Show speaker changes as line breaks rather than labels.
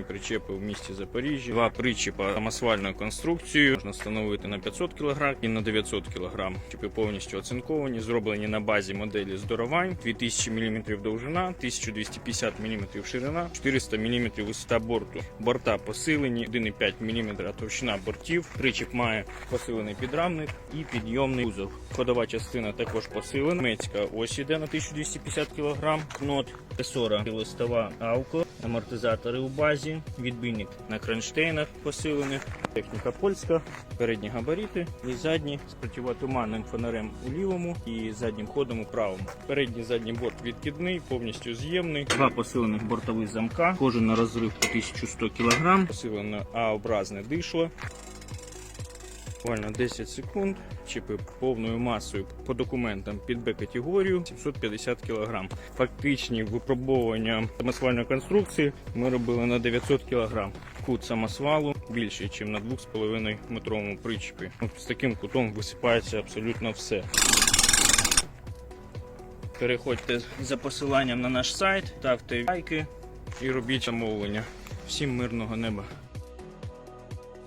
Причепи в місті Запоріжжя. Два причепа самосвальною конструкцією можна встановити на 500 кг і на 900 кг. Чіпи повністю оцинковані, зроблені на базі моделі здоровань. 2000 мм довжина, 1250 мм ширина, 400 мм висота борту. Борта посилені, 1,5 мм товщина бортів. Причіп має посилений підрамник і підйомний кузов. Ходова частина також посилена. Німецька ось іде на 1250 кг. Кнот Тесора листова авко, амортизатори у базі, відбійник на кронштейнах посилених, техніка польська, передні габарити і задні з противотуманним фонарем у лівому і заднім ходом у правому. Передній задній борт відкидний, повністю з'ємний. Два посилених бортових замка, кожен на розрив по 1100 кг, посилене А-образне дишло. Буквально 10 секунд. Чіпи повною масою по документам під Б-категорію 750 кг. Фактичні випробовування самосвальної конструкції ми робили на 900 кг. Кут самосвалу більший, ніж на 2,5 метровому причепі. З таким кутом висипається абсолютно все. Переходьте за посиланням на наш сайт, ставте лайки і робіть замовлення. Всім мирного неба!